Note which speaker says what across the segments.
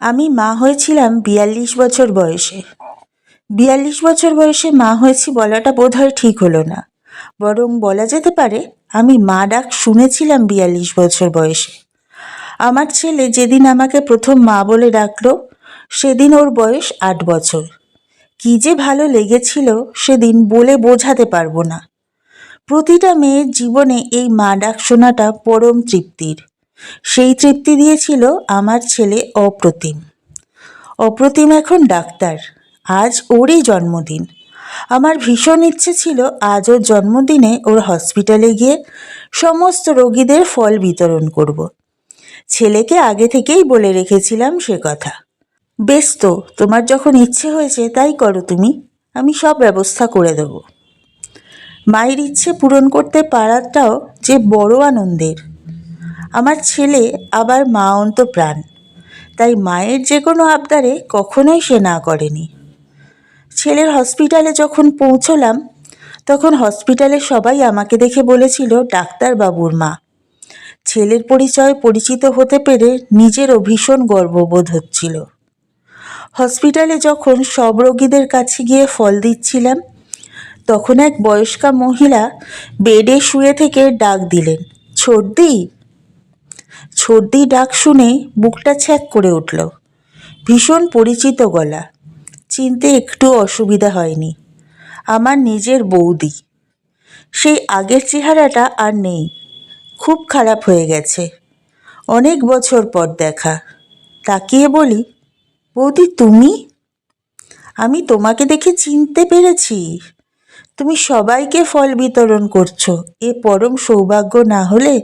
Speaker 1: আমি মা হয়েছিলাম বিয়াল্লিশ বছর বয়সে। বিয়াল্লিশ বছর বয়সে মা হয়েছি বলাটা বোধহয় ঠিক হলো না। বরং বলা যেতে পারে, আমি মা ডাক শুনেছিলাম বিয়াল্লিশ বছর বয়সে। আমার ছেলে যেদিন আমাকে প্রথম মা বলে ডাকলো, সেদিন ওর বয়স আট বছর। কী যে ভালো লেগেছিল সেদিন বলে বোঝাতে পারব না। প্রতিটা মেয়ের জীবনে এই মা ডাক শোনাটা পরম তৃপ্তির। সেই তৃপ্তি দিয়েছিল আমার ছেলে অপ্রতিম। অপ্রতিম এখন ডাক্তার। আজ ওরই জন্মদিন। আমার ভীষণ ইচ্ছে ছিল আজ ওর জন্মদিনে ওর হসপিটালে গিয়ে সমস্ত রোগীদের ফল বিতরণ করব। ছেলেকে আগে থেকেই বলে রেখেছিলাম সে কথা। বেশ তো, তোমার যখন ইচ্ছে হয়েছে তাই করো তুমি, আমি সব ব্যবস্থা করে দেবো। মায়ের ইচ্ছে পূরণ করতে পারাটাও যে বড় আনন্দের। আমার ছেলে আবার মা অন্ত প্রাণ। তাই মায়ের যে কোনো আবদারে কখনোই সে না করেনি। ছেলের হসপিটালে যখন পৌঁছলাম, তখন হসপিটালে সবাই আমাকে দেখে বলেছিল ডাক্তারবাবুর মা। ছেলের পরিচয় পরিচিত হতে পেরে নিজেরও ভীষণ গর্ববোধ হচ্ছিল। হসপিটালে যখন সব রোগীদের কাছে গিয়ে ফল দিচ্ছিলাম, তখন এক বয়স্কা মহিলা বেডে শুয়ে থেকে ডাক দিলেন ছর্দি ছর্দি ডাক শুনে বুকটা ছ্যাক করে উঠল। ভীষণ পরিচিত গলা। চিনতে একটু অসুবিধা হয়নি। আমার নিজের বৌদি। সেই আগের চেহারাটা আর নেই। খুব খারাপ হয়ে গেছে। অনেক বছর পর দেখা। তাকিয়ে বলি, বৌদি, তুমি? আমি তোমাকে দেখে চিনতে পেরেছি। তুমি সবাইকে ফল বিতরণ করছ, এ পরম সৌভাগ্য না হলে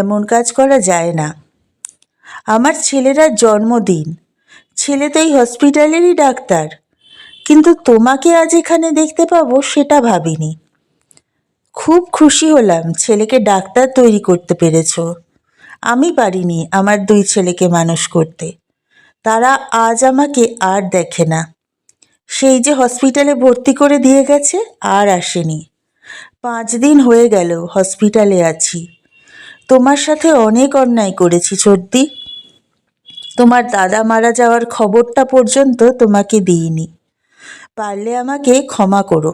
Speaker 1: এমন কাজ করা যায় না। আমার ছেলেরা জন্মদিন, ছেলে তো এই হসপিটালেরই ডাক্তার, কিন্তু তোমাকে আজ এখানে দেখতে পাবো সেটা ভাবিনি। খুব খুশি হলাম, ছেলেকে ডাক্তার তৈরি করতে পেরেছ। আমি পারিনি আমার দুই ছেলেকে মানুষ করতে। তারা আজ আমাকে আর দেখে না। সেই যে হসপিটালে ভর্তি করে দিয়ে গেছে আর আসেনি। পাঁচ দিন হয়ে গেল হসপিটালে আছি। তোমার সাথে অনেক অন্যায় করেছি, সর্দি। তোমার দাদা মারা যাওয়ার খবরটা পর্যন্ত তোমাকে দিইনি। পারলে আমাকে ক্ষমা করো।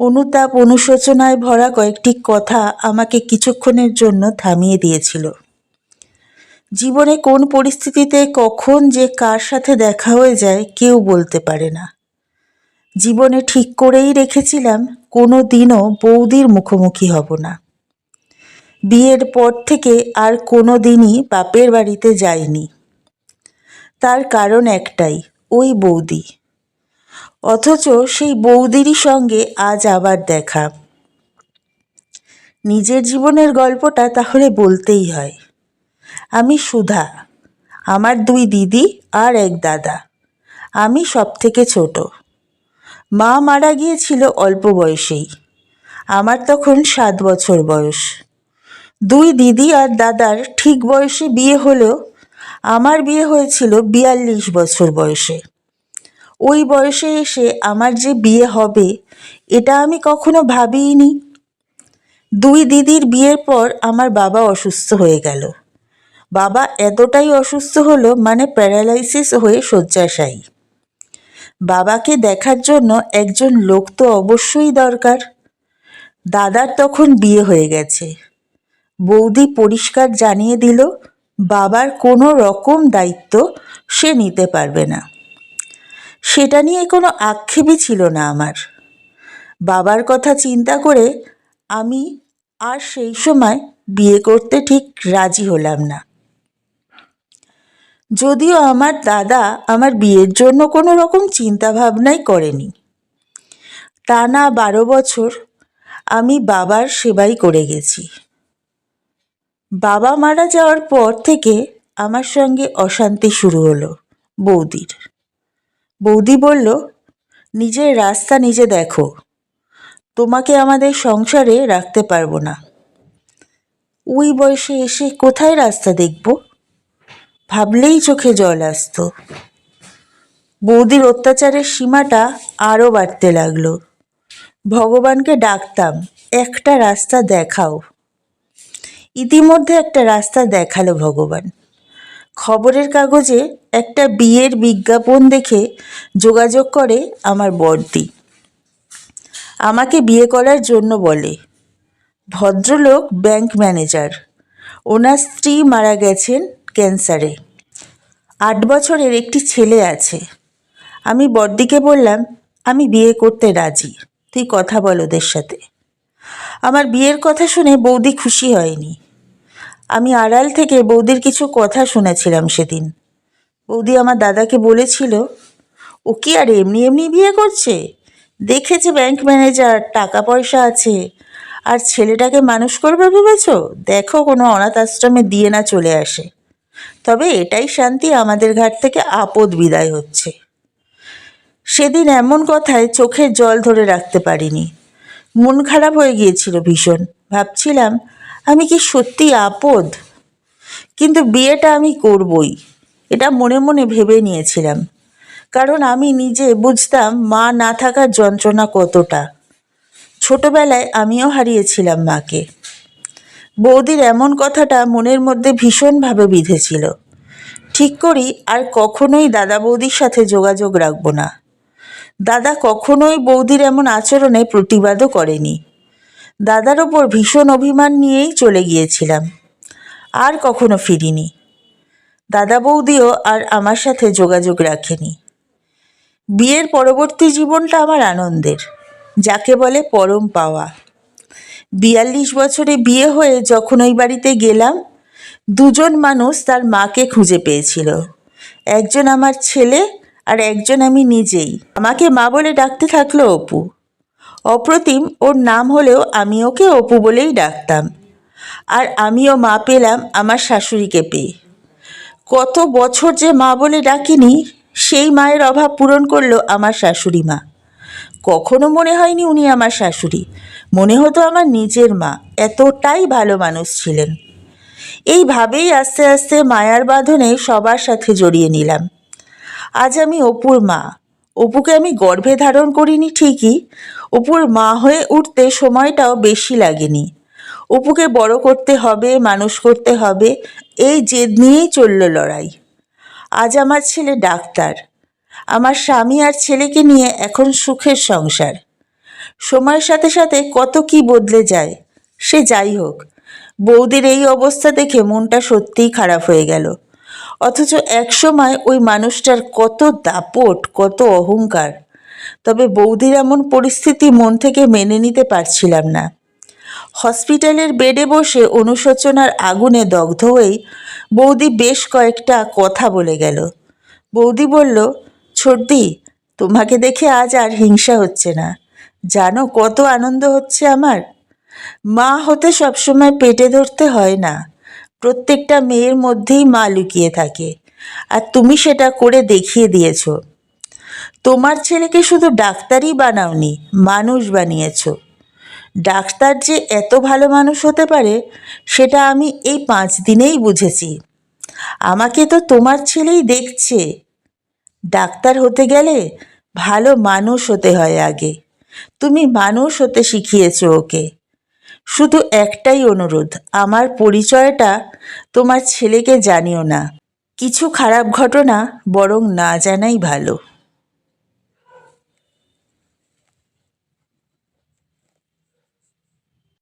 Speaker 1: অনুতাপ অনুশোচনায় ভরা কয়েকটি কথা আমাকে কিছুক্ষণের জন্য থামিয়ে দিয়েছিল। জীবনে কোন পরিস্থিতিতে কখন যে কার সাথে দেখা হয়ে যায় কেউ বলতে পারে না। জীবনে ঠিক করেই রেখেছিলাম, কোনো দিনও বৌদির মুখোমুখি হব না। বিয়ের পর থেকে আর কোনো দিনই বাপের বাড়িতে যাইনি। তার কারণ একটাই, ওই বৌদি। অথচ সেই বৌদিরই সঙ্গে আজ আবার দেখা। নিজের জীবনের গল্পটা তাহলে বলতেই হয়। আমি সুধা, আমার দুই দিদি আর এক দাদা। আমি সব থেকে ছোট। মা মারা গিয়েছিল অল্প বয়সেই। আমার তখন সাত বছর বয়স। দুই দিদি আর দাদার ঠিক বয়সে বিয়ে হলেও আমার বিয়ে হয়েছিল বিয়াল্লিশ বছর বয়সে। ওই বয়সে এসে আমার যে বিয়ে হবে, এটা আমি কখনো ভাবিইনি। দুই দিদির বিয়ের পর আমার বাবা অসুস্থ হয়ে গেল। বাবা এতটাই অসুস্থ হলো মানে প্যারালাইসিস হয়ে শয্যাশায়ী। বাবাকে দেখার জন্য একজন লোক তো অবশ্যই দরকার। দাদার তখন বিয়ে হয়ে গেছে। বৌদি পরিষ্কার জানিয়ে দিল, বাবার কোনো রকম দায়িত্ব সে নিতে পারবে না। সেটা নিয়ে কোনো আক্ষেপই ছিল না আমার। বাবার কথা চিন্তা করে আমি আর সেই সময় বিয়ে করতে ঠিক রাজি হলাম না। যদিও আমার দাদা আমার বিয়ের জন্য কোনো রকম চিন্তাভাবনাই করেনি। টানা বারো বছর আমি বাবার সেবাই করে গেছি। বাবা মারা যাওয়ার পর থেকে আমার সঙ্গে অশান্তি শুরু হলো বৌদির। বৌদি বলল, নিজের রাস্তা নিজে দেখো। তোমাকে আমাদের সংসারে রাখতে পারব না। ওই বয়সে এসে কোথায় রাস্তা দেখব? ভাবলেই চোখে জল আসতো। বৌদির অত্যাচারের সীমাটা আরও বাড়তে লাগল। ভগবানকে ডাকতাম, একটা রাস্তা দেখাও। ইতিমধ্যে একটা রাস্তা দেখাল ভগবান। খবরের কাগজে একটা বিয়ের বিজ্ঞাপন দেখে যোগাযোগ করে আমার বড়দি। আমাকে বিয়ে করার জন্য বলে, ভদ্রলোক ব্যাংক ম্যানেজার। ওনার স্ত্রী মারা গেছেন ক্যান্সারে। আট বছরের একটি ছেলে আছে। আমি বড়দিকে বললাম, আমি বিয়ে করতে রাজি। তুই কথা বল ওদের সাথে। আমার বিয়ের কথা শুনে বৌদি খুশি হয়নি। আমি আড়াল থেকে বৌদির কিছু কথা শুনেছিলাম সেদিন। বৌদি আমার দাদাকে বলেছিল, ও কি আর এমনি এমনি বিয়ে করছে? দেখেছে ব্যাংক ম্যানেজার, টাকা পয়সা আছে। আর ছেলেটাকে মানুষ করবে ভেবেছ? দেখো কোনো অনাথ আশ্রমে দিয়ে না চলে আসে। তবে এটাই শান্তি আমাদের ঘাট থেকে আপদ বিদায় হচ্ছে। সেদিন এমন কথায় চোখের জল ধরে রাখতে পারিনি। মন খারাপ হয়ে গিয়েছিল ভীষণ। ভাবছিলাম, আমি কি সত্যি আপদ? কিন্তু বিয়েটা আমি করবই, এটা মনে মনে ভেবে নিয়েছিলাম। কারণ আমি নিজে বুঝতাম মা না থাকার যন্ত্রণা কতটা। ছোটবেলায় আমিও হারিয়েছিলাম মাকে। বৌদির এমন কথাটা মনের মধ্যে ভীষণভাবে বিঁধেছিল। ঠিক করি আর কখনোই দাদা বৌদির সাথে যোগাযোগ রাখব না। দাদা কখনোই বৌদির এমন আচরণে প্রতিবাদও করেনি। দাদার ওপর ভীষণ অভিমান নিয়েই চলে গিয়েছিলাম। আর কখনো ফিরিনি। দাদা বৌদিও আর আমার সাথে যোগাযোগ রাখেনি। বিয়ের পরবর্তী জীবনটা আমার আনন্দের, যাকে বলে পরম পাওয়া। বিয়াল্লিশ বছরে বিয়ে হয়ে যখন ওই বাড়িতে গেলাম, দুজন মানুষ তার মাকে খুঁজে পেয়েছিল। একজন আমার ছেলে আর একজন আমি নিজেই। আমাকে মা বলে ডাকতে থাকল অপু। অপ্রতিম ওর নাম হলেও আমি ওকে অপু বলেই ডাকতাম। আর আমিও মা পেলাম আমার শাশুড়িকে পেয়ে। কত বছর যে মা বলে ডাকিনি, সেই মায়ের অভাব পূরণ করল আমার শাশুড়ি মা। কখনো মনে হয়নি উনি আমার শাশুড়ি। মনে হতো আমার নিজের মা এতটাই ভালো মানুষ ছিলেন। এইভাবেই আস্তে আস্তে মায়ার বাঁধনে সবার সাথে জড়িয়ে নিলাম। আজ আমি অপুর মা। অপুকে আমি গর্ভে ধারণ করিনি ঠিকই। অপুর মা হয়ে উঠতে সময়টাও বেশি লাগেনি। অপুকে বড় করতে হবে, মানুষ করতে হবে, এই জেদ নিয়েই চলল লড়াই। আজ আমার ছেলে ডাক্তার। আমার স্বামী আর ছেলেকে নিয়ে এখন সুখের সংসার। সময়ের সাথে সাথে কত কি বদলে যায়, সে যাই হোক। বৌদির এই অবস্থা দেখে মনটা সত্যিই খারাপ হয়ে গেল। অথচ একসময় ওই মানুষটার কত দাপট, কত অহংকার। তবে বৌদির এমন পরিস্থিতি মন থেকে মেনে নিতে পারছিলাম না। হসপিটালের বেডে বসে অনুশোচনার আগুনে দগ্ধ হয়েই বৌদি বেশ কয়েকটা কথা বলে গেল। বৌদি বলল ছোটদি তোমাকে দেখে আজ আর হিংসা হচ্ছে না। জানো কত আনন্দ হচ্ছে আমার? মা হতে সবসময় পেটে ধরতে হয় না। প্রত্যেকটা মেয়ের মধ্যেই মা লুকিয়ে থাকে। আর তুমি সেটা করে দেখিয়ে দিয়েছ। তোমার ছেলেকে শুধু ডাক্তারই বানাওনি, মানুষ বানিয়েছ। ডাক্তার যে এত ভালো মানুষ হতে পারে, সেটা আমি এই পাঁচ দিনেই বুঝেছি। আমাকে তো তোমার ছেলেই দেখছে। ডাক্তার হতে গেলে ভালো মানুষ হতে হয় আগে। তুমি মানুষ হতে শিখিয়েছ ওকে। শুধু একটাই অনুরোধ, আমার পরিচয়টা তোমার ছেলেকে জানিও না। কিছু খারাপ ঘটনা বরং না জানাই ভালো।